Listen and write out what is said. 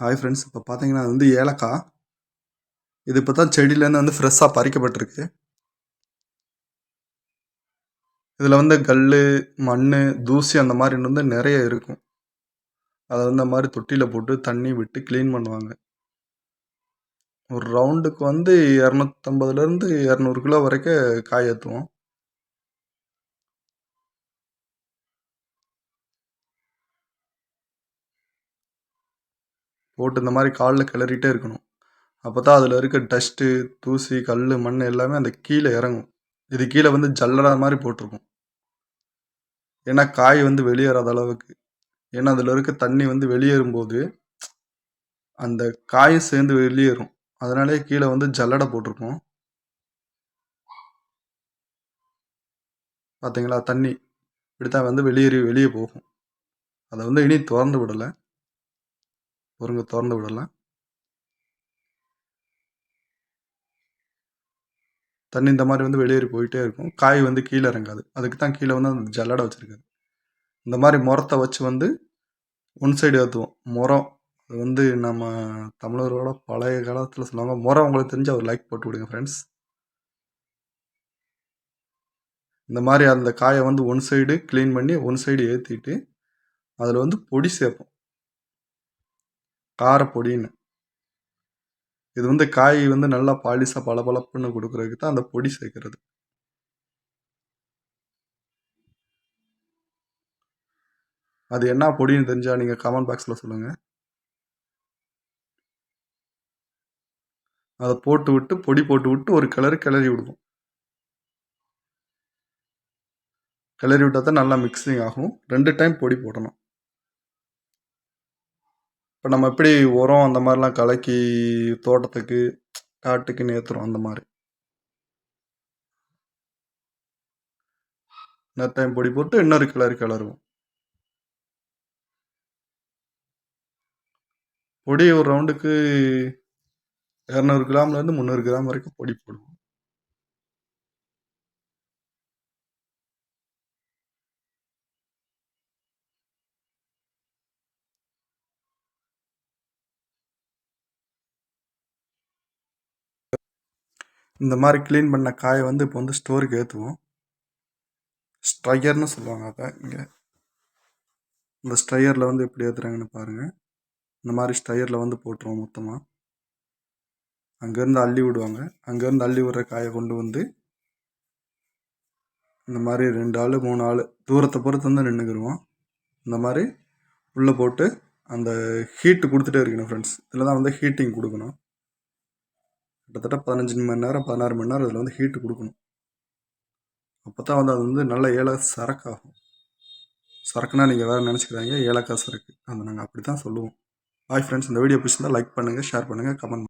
Hi friends இப்போ பார்த்தீங்கன்னா அது வந்து ஏலக்காய். இது இப்போ தான் செடியிலேருந்து வந்து ஃப்ரெஷ்ஷாக பறிக்கப்பட்டிருக்கு. இதில் வந்து கல் மண் தூசி அந்த மாதிரி வந்து நிறைய இருக்கும். அதை வந்து அந்த மாதிரி தொட்டியில் போட்டு தண்ணி விட்டு க்ளீன் பண்ணுவாங்க. ஒரு ரவுண்டுக்கு வந்து இரநூத்தம்பதுலேருந்து இரநூறு கிலோ வரைக்கும் காய் ஏற்றுவோம் போட்டு இந்த மாதிரி காலில் கிளறிட்டே இருக்கணும். அப்போ தான் அதில் இருக்க டஸ்ட்டு தூசி கல் மண் எல்லாமே அந்த கீழே இறங்கும். இது கீழே வந்து ஜல்லடா மாதிரி போட்டிருக்கும். ஏன்னா காய் வந்து வெளியேறாத அளவுக்கு. ஏன்னா அதில் இருக்க தண்ணி வந்து வெளியேறும்போது அந்த காயும் சேர்ந்து வெளியேறும். அதனாலே கீழே வந்து ஜல்லடை போட்டிருக்கோம். பார்த்தீங்களா தண்ணி இப்படித்தான் வந்து வெளியேறி வெளியே போகும். அதை வந்து இனி திறந்து விடலை. ஒருங்க திறந்து விடலாம். தண்ணி இந்த மாதிரி வந்து வெளியேறி போயிட்டே இருக்கும். காய் வந்து கீழே இறங்காது. அதுக்கு தான் கீழே வந்து அந்த ஜல்லடை வச்சுருக்காது இந்த மாதிரி முரத்தை வச்சு வந்து ஒன் சைடு ஏற்றுவோம் முரம் அது வந்து நம்ம தமிழரோட பழைய காலத்தில் சொல்லுவாங்க. முறம் உங்களுக்கு தெரிஞ்ச ஒரு லைக் போட்டு விடுங்க ஃப்ரெண்ட்ஸ் இந்த மாதிரி அந்த காயை வந்து ஒன் சைடு க்ளீன் பண்ணி ஒன் சைடு ஏற்றிட்டு அதில் வந்து பொடி சேர்ப்போம். காரப்பொடின்னு. இது வந்து காய் வந்து நல்லா பாலிஷாக பளபளப்புன்னு கொடுக்குறதுக்கு தான் அந்த பொடி சேர்க்கறது. அது என்ன பொடின்னு தெரிஞ்சால் நீங்கள் கமெண்ட் பாக்ஸில் சொல்லுங்கள் அதை போட்டு விட்டு பொடி போட்டு விட்டு ஒரு கிளறு கிளறி விடுவோம். கிளறி விட்டால் தான் நல்லா மிக்சிங் ஆகும். ரெண்டு டைம் பொடி போடணும். இப்போ நம்ம எப்படி உரம் அந்த மாதிரிலாம் கலக்கி தோட்டத்துக்கு காட்டுக்கு நேத்துறோம் அந்த மாதிரி? இன்னொரு டைம் பொடி போட்டு இன்னொரு கிளறி கிளறுவோம். பொடி ஒரு ரவுண்டுக்கு இரநூறு கிராம்லேருந்து முந்நூறு கிராம் வரைக்கும் பொடி போடுவோம். இந்த மாதிரி க்ளீன் பண்ண காயை வந்து இப்போ வந்து ஸ்டோருக்கு ஏற்றுவோம் ஸ்ட்ரையர்னு சொல்லுவாங்க அதை இங்கே. இந்த ஸ்ட்ரையரில் வந்து எப்படி ஏற்றுறாங்கன்னு பாருங்கள் இந்த மாதிரி ஸ்ட்ரையரில் வந்து போட்டுருவோம் மொத்தமாக அங்கேருந்து அள்ளி விடுவாங்க. அங்கேருந்து அள்ளி விடுற காயை கொண்டு வந்து இந்த மாதிரி ரெண்டு ஆள் மூணு ஆள் தூரத்தை பொறுத்து வந்து நின்றுக்குருவோம் இந்த மாதிரி உள்ளே போட்டு அந்த ஹீட்டு கொடுத்துட்டே இருக்கணும் ஃப்ரெண்ட்ஸ் இதில் தான் வந்து ஹீட்டிங் கொடுக்கணும். கிட்டத்தட்ட பதினஞ்சு மணி நேரம் பதினாறு மணி நேரம் இதில் வந்து ஹீட்டு கொடுக்கணும். அப்போ தான் வந்து அது வந்து நல்ல ஏலக்காய் சரக்காகும். சரக்குனா நீங்கள் வேறு நினச்சிக்கிறாங்க ஏலக்காய் சரக்கு. அதை நாங்கள் அப்படி தான் சொல்லுவோம். பாய் ஃப்ரெண்ட்ஸ் இந்த வீடியோ பிடிச்சிருந்தால் லைக் பண்ணுங்கள் ஷேர் பண்ணுங்கள் கமெண்ட்